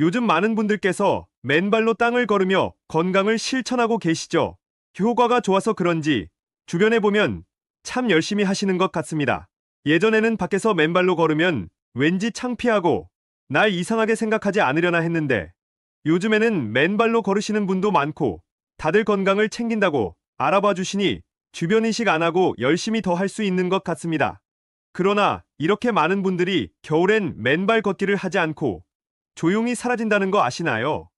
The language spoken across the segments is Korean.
요즘 많은 분들께서 맨발로 땅을 걸으며 건강을 실천하고 계시죠. 효과가 좋아서 그런지 주변에 보면 참 열심히 하시는 것 같습니다. 예전에는 밖에서 맨발로 걸으면 왠지 창피하고 날 이상하게 생각하지 않으려나 했는데 요즘에는 맨발로 걸으시는 분도 많고 다들 건강을 챙긴다고 알아봐 주시니 주변 인식 안 하고 열심히 더 할 수 있는 것 같습니다. 그러나 이렇게 많은 분들이 겨울엔 맨발 걷기를 하지 않고 조용히 사라진다는 거 아시나요?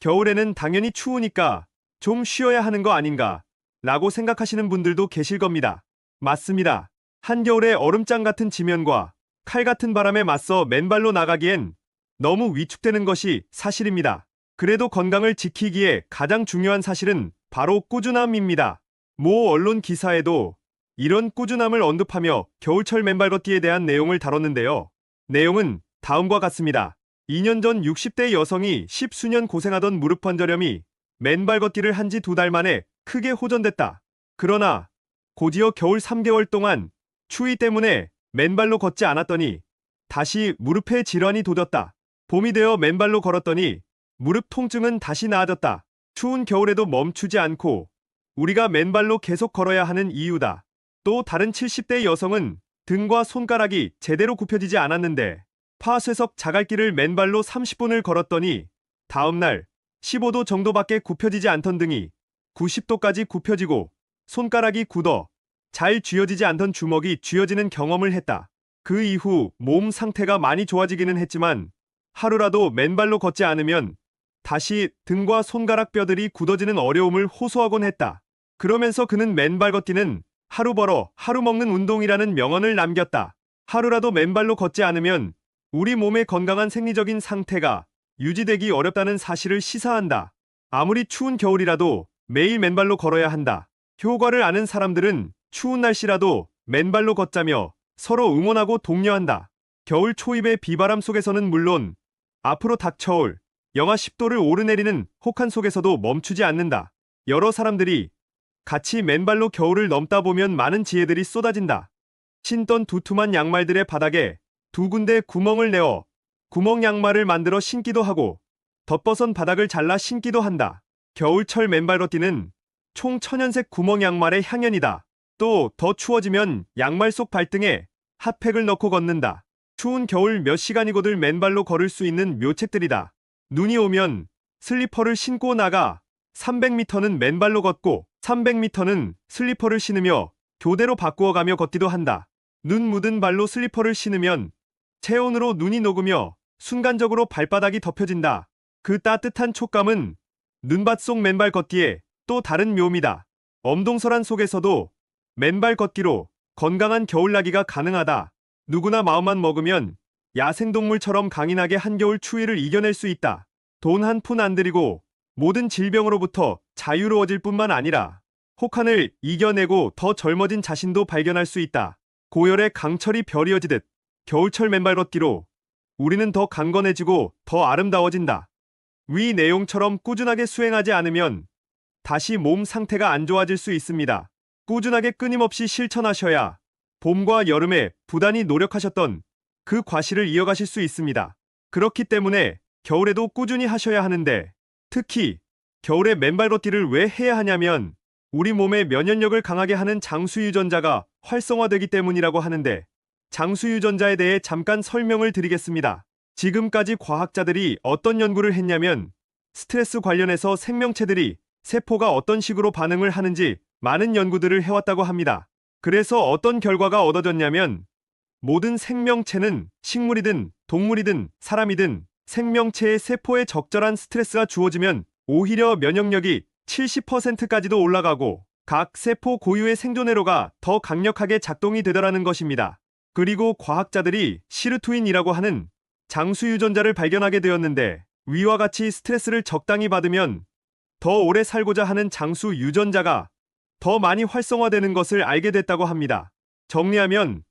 겨울에는 당연히 추우니까 좀 쉬어야 하는 거 아닌가 라고 생각하시는 분들도 계실 겁니다. 맞습니다. 한겨울에 얼음장 같은 지면과 칼 같은 바람에 맞서 맨발로 나가기엔 너무 위축되는 것이 사실입니다. 그래도 건강을 지키기에 가장 중요한 사실은 바로 꾸준함입니다. 모 언론 기사에도 이런 꾸준함을 언급하며 겨울철 맨발 걷기에 대한 내용을 다뤘는데요. 내용은 다음과 같습니다. 2년 전 60대 여성이 십수년 고생하던 무릎 관절염이 맨발 걷기를 한 지 두 달 만에 크게 호전됐다. 그러나 곧이어 겨울 3개월 동안 추위 때문에 맨발로 걷지 않았더니 다시 무릎에 질환이 돋았다. 봄이 되어 맨발로 걸었더니 무릎 통증은 다시 나아졌다. 추운 겨울에도 멈추지 않고 우리가 맨발로 계속 걸어야 하는 이유다. 또 다른 70대 여성은 등과 손가락이 제대로 굽혀지지 않았는데 파쇄석 자갈길을 맨발로 30분을 걸었더니 다음날 15도 정도밖에 굽혀지지 않던 등이 90도까지 굽혀지고 손가락이 굳어 잘 쥐어지지 않던 주먹이 쥐어지는 경험을 했다. 그 이후 몸 상태가 많이 좋아지기는 했지만 하루라도 맨발로 걷지 않으면 다시 등과 손가락 뼈들이 굳어지는 어려움을 호소하곤 했다. 그러면서 그는 맨발 걷기는 하루 벌어 하루 먹는 운동이라는 명언을 남겼다. 하루라도 맨발로 걷지 않으면 우리 몸의 건강한 생리적인 상태가 유지되기 어렵다는 사실을 시사한다. 아무리 추운 겨울이라도 매일 맨발로 걸어야 한다. 효과를 아는 사람들은 추운 날씨라도 맨발로 걷자며 서로 응원하고 독려한다. 겨울 초입의 비바람 속에서는 물론 앞으로 닥쳐올 영하 10도를 오르내리는 혹한 속에서도 멈추지 않는다. 여러 사람들이 같이 맨발로 겨울을 넘다 보면 많은 지혜들이 쏟아진다. 신던 두툼한 양말들의 바닥에 두 군데 구멍을 내어 구멍 양말을 만들어 신기도 하고 덧벗은 바닥을 잘라 신기도 한다. 겨울철 맨발 걷기는 총 천연색 구멍 양말의 향연이다. 또 더 추워지면 양말 속 발등에 핫팩을 넣고 걷는다. 추운 겨울 몇 시간이고들 맨발로 걸을 수 있는 묘책들이다. 눈이 오면 슬리퍼를 신고 나가 300m는 맨발로 걷고 300m는 슬리퍼를 신으며 교대로 바꾸어 가며 걷기도 한다. 눈 묻은 발로 슬리퍼를 신으면 체온으로 눈이 녹으며 순간적으로 발바닥이 덮여진다. 그 따뜻한 촉감은 눈밭 속 맨발 걷기에 또 다른 묘미다. 엄동설한 속에서도 맨발 걷기로 건강한 겨울나기가 가능하다. 누구나 마음만 먹으면 야생동물처럼 강인하게 한겨울 추위를 이겨낼 수 있다. 돈 한 푼 안 들이고 모든 질병으로부터 자유로워질 뿐만 아니라 혹한을 이겨내고 더 젊어진 자신도 발견할 수 있다. 고열의 강철이 별이어지듯 겨울철 맨발 걷기로 우리는 더 강건해지고 더 아름다워진다. 위 내용처럼 꾸준하게 수행하지 않으면 다시 몸 상태가 안 좋아질 수 있습니다. 꾸준하게 끊임없이 실천하셔야 봄과 여름에 부단히 노력하셨던 그 과실을 이어가실 수 있습니다. 그렇기 때문에 겨울에도 꾸준히 하셔야 하는데 특히 겨울에 맨발 걷기를 왜 해야 하냐면 우리 몸의 면역력을 강하게 하는 장수 유전자가 활성화되기 때문이라고 하는데 장수 유전자에 대해 잠깐 설명을 드리겠습니다. 지금까지 과학자들이 어떤 연구를 했냐면 스트레스 관련해서 생명체들이 세포가 어떤 식으로 반응을 하는지 많은 연구들을 해왔다고 합니다. 그래서 어떤 결과가 얻어졌냐면 모든 생명체는 식물이든 동물이든 사람이든 생명체의 세포에 적절한 스트레스가 주어지면 오히려 면역력이 70%까지도 올라가고 각 세포 고유의 생존회로가 더 강력하게 작동이 되더라는 것입니다. 그리고 과학자들이 시르투인이라고 하는 장수 유전자를 발견하게 되었는데 위와 같이 스트레스를 적당히 받으면 더 오래 살고자 하는 장수 유전자가 더 많이 활성화되는 것을 알게 됐다고 합니다. 정리하면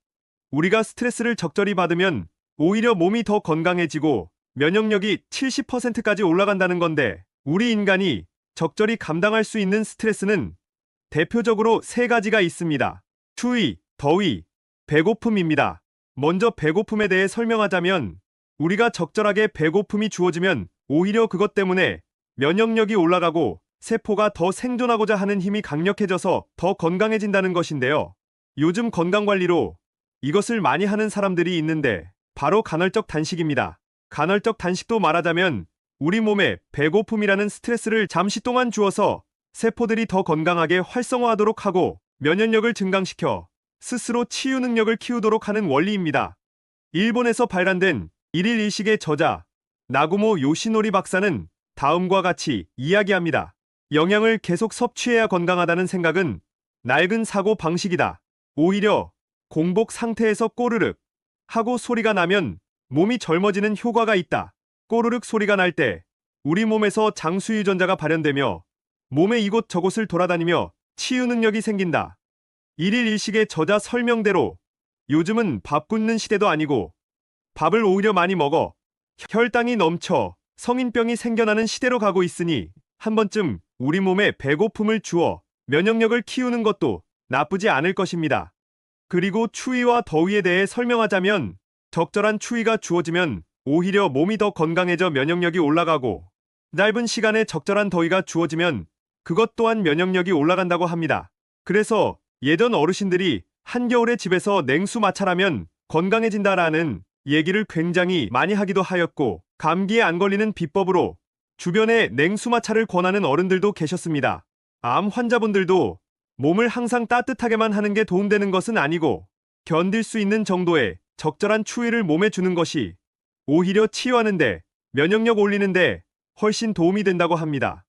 우리가 스트레스를 적절히 받으면 오히려 몸이 더 건강해지고 면역력이 70%까지 올라간다는 건데 우리 인간이 적절히 감당할 수 있는 스트레스는 대표적으로 세 가지가 있습니다. 추위, 더위, 배고픔입니다. 먼저 배고픔에 대해 설명하자면 우리가 적절하게 배고픔이 주어지면 오히려 그것 때문에 면역력이 올라가고 세포가 더 생존하고자 하는 힘이 강력해져서 더 건강해진다는 것인데요. 요즘 건강관리로 이것을 많이 하는 사람들이 있는데 바로 간헐적 단식입니다. 간헐적 단식도 말하자면 우리 몸에 배고픔이라는 스트레스를 잠시 동안 주어서 세포들이 더 건강하게 활성화하도록 하고 면역력을 증강시켜 스스로 치유 능력을 키우도록 하는 원리입니다. 일본에서 발간된 일일 일식의 저자 나구모 요시노리 박사는 다음과 같이 이야기합니다. 영양을 계속 섭취해야 건강하다는 생각은 낡은 사고 방식이다. 오히려 공복 상태에서 꼬르륵 하고 소리가 나면 몸이 젊어지는 효과가 있다. 꼬르륵 소리가 날 때 우리 몸에서 장수 유전자가 발현되며 몸의 이곳 저곳을 돌아다니며 치유 능력이 생긴다. 일일 일식의 저자 설명대로 요즘은 밥 굶는 시대도 아니고 밥을 오히려 많이 먹어 혈당이 넘쳐 성인병이 생겨나는 시대로 가고 있으니 한 번쯤 우리 몸에 배고픔을 주어 면역력을 키우는 것도 나쁘지 않을 것입니다. 그리고 추위와 더위에 대해 설명하자면 적절한 추위가 주어지면 오히려 몸이 더 건강해져 면역력이 올라가고 짧은 시간에 적절한 더위가 주어지면 그것 또한 면역력이 올라간다고 합니다. 그래서 예전 어르신들이 한겨울에 집에서 냉수 마찰하면 건강해진다라는 얘기를 굉장히 많이 하기도 하였고 감기에 안 걸리는 비법으로 주변에 냉수 마찰을 권하는 어른들도 계셨습니다. 암 환자분들도 몸을 항상 따뜻하게만 하는 게 도움되는 것은 아니고 견딜 수 있는 정도의 적절한 추위를 몸에 주는 것이 오히려 치유하는데 면역력 올리는데 훨씬 도움이 된다고 합니다.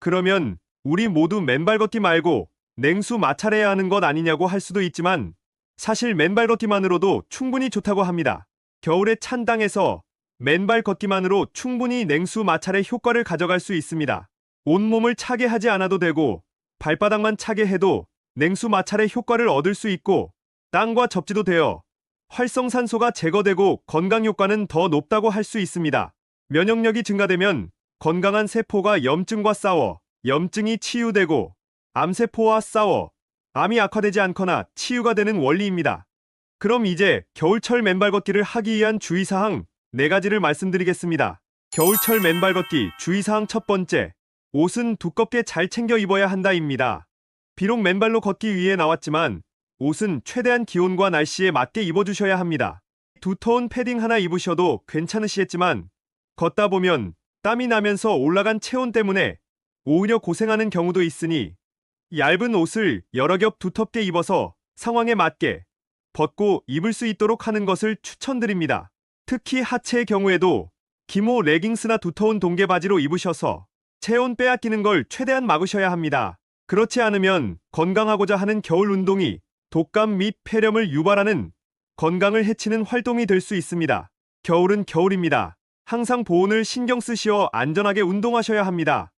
그러면 우리 모두 맨발 걷기 말고 냉수 마찰해야 하는 것 아니냐고 할 수도 있지만 사실 맨발 걷기만으로도 충분히 좋다고 합니다. 겨울에 찬 땅에서 맨발 걷기만으로 충분히 냉수 마찰의 효과를 가져갈 수 있습니다. 온몸을 차게 하지 않아도 되고 발바닥만 차게 해도 냉수 마찰의 효과를 얻을 수 있고 땅과 접지도 되어 활성산소가 제거되고 건강 효과는 더 높다고 할 수 있습니다. 면역력이 증가되면 건강한 세포가 염증과 싸워 염증이 치유되고 암세포와 싸워 암이 악화되지 않거나 치유가 되는 원리입니다. 그럼 이제 겨울철 맨발 걷기를 하기 위한 주의사항 4가지를 말씀드리겠습니다. 겨울철 맨발 걷기 주의사항 첫 번째, 옷은 두껍게 잘 챙겨 입어야 한다입니다. 비록 맨발로 걷기 위해 나왔지만 옷은 최대한 기온과 날씨에 맞게 입어주셔야 합니다. 두터운 패딩 하나 입으셔도 괜찮으시겠지만 걷다 보면 땀이 나면서 올라간 체온 때문에 오히려 고생하는 경우도 있으니 얇은 옷을 여러 겹 두텁게 입어서 상황에 맞게 벗고 입을 수 있도록 하는 것을 추천드립니다. 특히 하체의 경우에도 기모 레깅스나 두터운 동계 바지로 입으셔서 체온 빼앗기는 걸 최대한 막으셔야 합니다. 그렇지 않으면 건강하고자 하는 겨울 운동이 독감 및 폐렴을 유발하는 건강을 해치는 활동이 될 수 있습니다. 겨울은 겨울입니다. 항상 보온을 신경 쓰시어 안전하게 운동하셔야 합니다.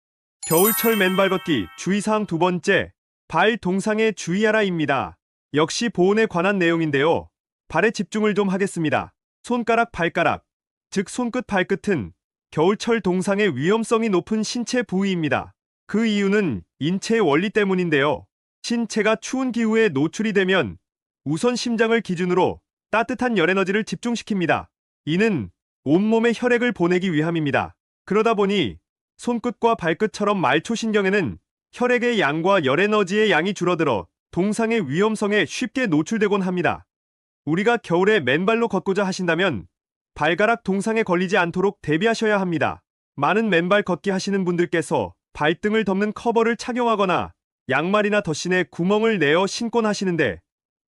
겨울철 맨발 걷기 주의사항 두 번째, 발 동상에 주의하라입니다. 역시 보온에 관한 내용인데요. 발에 집중을 좀 하겠습니다. 손가락, 발가락, 즉 손끝, 발끝은 겨울철 동상의 위험성이 높은 신체 부위입니다. 그 이유는 인체의 원리 때문인데요. 신체가 추운 기후에 노출이 되면 우선 심장을 기준으로 따뜻한 열에너지를 집중시킵니다. 이는 온몸에 혈액을 보내기 위함입니다. 그러다 보니 손끝과 발끝처럼 말초신경에는 혈액의 양과 열에너지의 양이 줄어들어 동상의 위험성에 쉽게 노출되곤 합니다. 우리가 겨울에 맨발로 걷고자 하신다면 발가락 동상에 걸리지 않도록 대비하셔야 합니다. 많은 맨발 걷기 하시는 분들께서 발등을 덮는 커버를 착용하거나 양말이나 덧신에 구멍을 내어 신곤 하시는데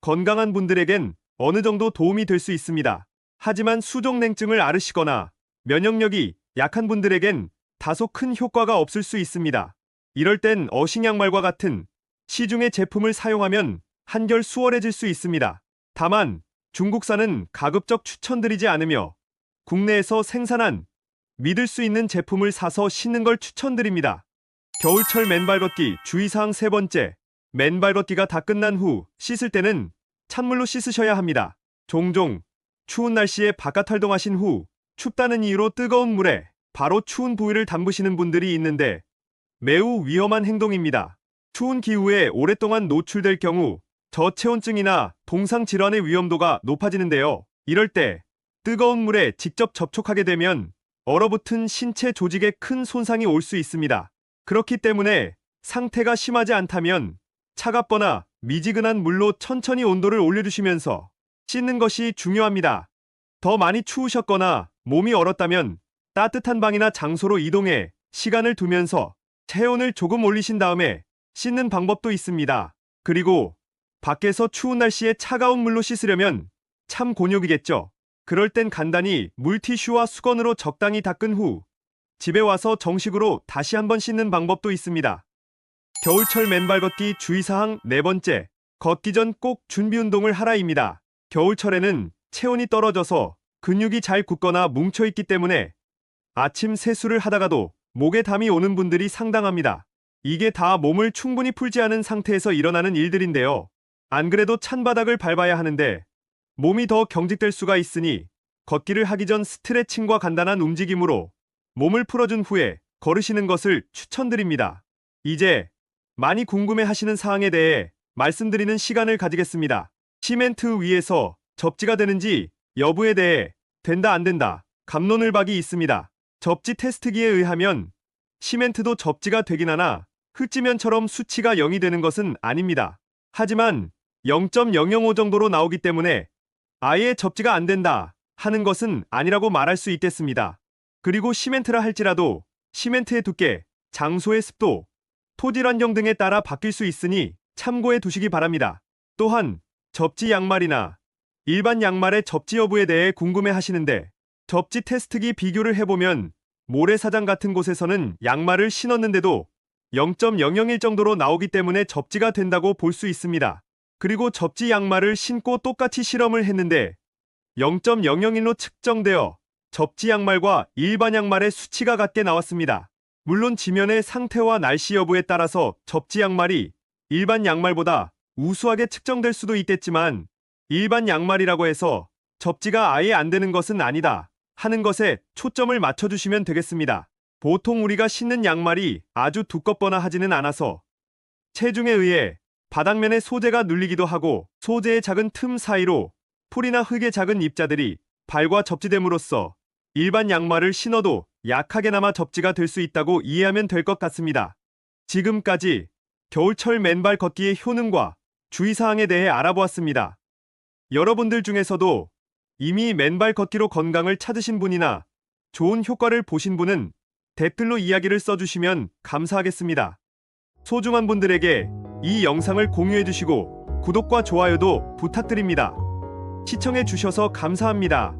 건강한 분들에겐 어느 정도 도움이 될 수 있습니다. 하지만 수족냉증을 앓으시거나 면역력이 약한 분들에겐 다소 큰 효과가 없을 수 있습니다. 이럴 땐 어싱 양말과 같은 시중의 제품을 사용하면 한결 수월해질 수 있습니다. 다만 중국산은 가급적 추천드리지 않으며 국내에서 생산한 믿을 수 있는 제품을 사서 신는 걸 추천드립니다. 겨울철 맨발 걷기 주의사항 세 번째, 맨발 걷기가 다 끝난 후 씻을 때는 찬물로 씻으셔야 합니다. 종종 추운 날씨에 바깥 활동하신 후 춥다는 이유로 뜨거운 물에 바로 추운 부위를 담그시는 분들이 있는데 매우 위험한 행동입니다. 추운 기후에 오랫동안 노출될 경우 저체온증이나 동상 질환의 위험도가 높아지는데요. 이럴 때 뜨거운 물에 직접 접촉하게 되면 얼어붙은 신체 조직에 큰 손상이 올 수 있습니다. 그렇기 때문에 상태가 심하지 않다면 차갑거나 미지근한 물로 천천히 온도를 올려주시면서 씻는 것이 중요합니다. 더 많이 추우셨거나 몸이 얼었다면 따뜻한 방이나 장소로 이동해 시간을 두면서 체온을 조금 올리신 다음에 씻는 방법도 있습니다. 그리고 밖에서 추운 날씨에 차가운 물로 씻으려면 참 곤욕이겠죠. 그럴 땐 간단히 물티슈와 수건으로 적당히 닦은 후 집에 와서 정식으로 다시 한번 씻는 방법도 있습니다. 겨울철 맨발 걷기 주의사항 네 번째, 걷기 전 꼭 준비 운동을 하라입니다. 겨울철에는 체온이 떨어져서 근육이 잘 굳거나 뭉쳐있기 때문에 아침 세수를 하다가도 목에 담이 오는 분들이 상당합니다. 이게 다 몸을 충분히 풀지 않은 상태에서 일어나는 일들인데요. 안 그래도 찬 바닥을 밟아야 하는데 몸이 더 경직될 수가 있으니 걷기를 하기 전 스트레칭과 간단한 움직임으로 몸을 풀어준 후에 걸으시는 것을 추천드립니다. 이제 많이 궁금해 하시는 사항에 대해 말씀드리는 시간을 가지겠습니다. 시멘트 위에서 접지가 되는지 여부에 대해 된다 안 된다 감론을 박이 있습니다. 접지 테스트기에 의하면 시멘트도 접지가 되긴 하나 흙지면처럼 수치가 0이 되는 것은 아닙니다. 하지만 0.005 정도로 나오기 때문에 아예 접지가 안 된다 하는 것은 아니라고 말할 수 있겠습니다. 그리고 시멘트라 할지라도 시멘트의 두께, 장소의 습도, 토질 환경 등에 따라 바뀔 수 있으니 참고해 두시기 바랍니다. 또한 접지 양말이나 일반 양말의 접지 여부에 대해 궁금해 하시는데 접지 테스트기 비교를 해보면 모래사장 같은 곳에서는 양말을 신었는데도 0.001 정도로 나오기 때문에 접지가 된다고 볼 수 있습니다. 그리고 접지 양말을 신고 똑같이 실험을 했는데 0.001로 측정되어 접지 양말과 일반 양말의 수치가 같게 나왔습니다. 물론 지면의 상태와 날씨 여부에 따라서 접지 양말이 일반 양말보다 우수하게 측정될 수도 있겠지만 일반 양말이라고 해서 접지가 아예 안 되는 것은 아니다 하는 것에 초점을 맞춰주시면 되겠습니다. 보통 우리가 신는 양말이 아주 두껍거나 하지는 않아서 체중에 의해 바닥면에 소재가 눌리기도 하고 소재의 작은 틈 사이로 풀이나 흙의 작은 입자들이 발과 접지됨으로써 일반 양말을 신어도 약하게나마 접지가 될 수 있다고 이해하면 될 것 같습니다. 지금까지 겨울철 맨발 걷기의 효능과 주의사항에 대해 알아보았습니다. 여러분들 중에서도 이미 맨발 걷기로 건강을 찾으신 분이나 좋은 효과를 보신 분은 댓글로 이야기를 써주시면 감사하겠습니다. 소중한 분들에게 이 영상을 공유해주시고 구독과 좋아요도 부탁드립니다. 시청해주셔서 감사합니다.